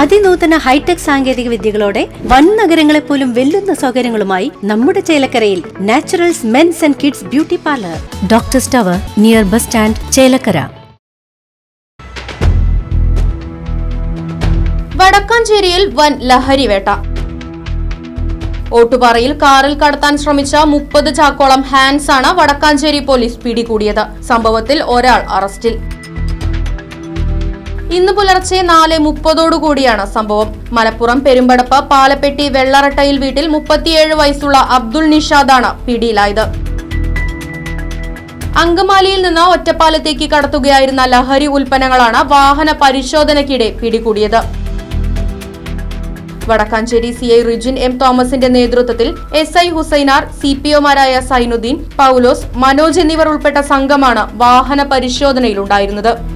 അതിനൂതന hi tech സാങ്കേതിക വിദ്യകളോടെ വൻ നഗരങ്ങളെ പോലും വെല്ലുന്ന സൗകര്യങ്ങളുമായി നമ്മുടെ ചേലക്കരയിൽ Naturals men's and kids beauty parlour. Doctor സ്റ്റവർ near bus stand Chelakkara. വടക്കാഞ്ചേരിയിൽ വൻ ലഹരിവേട്ട. ഓട്ടുപാറയിൽ കാറിൽ കടത്താൻ ശ്രമിച്ച മുപ്പത് ചാക്കോളം ഹാൻസ് ആണ് വടക്കാഞ്ചേരി പോലീസ് പിടികൂടിയത്. സംഭവത്തിൽ ഒരാൾ അറസ്റ്റിൽ. ഇന്ന് പുലർച്ചെ നാല് മുപ്പതോടുകൂടിയാണ് സംഭവം. മലപ്പുറം പെരുമ്പടപ്പ് പാലപ്പെട്ടി വെള്ളറട്ടയിൽ വീട്ടിൽ മുപ്പത്തിയേഴ് വയസ്സുള്ള അബ്ദുൾ നിഷാദാണ് പിടിയിലായത്. അങ്കമാലിയിൽ നിന്ന് ഒറ്റപ്പാലത്തേക്ക് കടത്തുകയായിരുന്ന ലഹരി ഉൽപ്പന്നങ്ങളാണ് വാഹന പരിശോധനയ്ക്കിടെ പിടികൂടിയത്. Vadakkanchery C I Rijin M തോമസിന്റെ നേതൃത്വത്തിൽ S I Husainar C P ഒമാരായ Zainuddin Paulose Manoj എന്നിവർ ഉൾപ്പെട്ട സംഘമാണ് വാഹന പരിശോധനയിലുണ്ടായിരുന്നത്.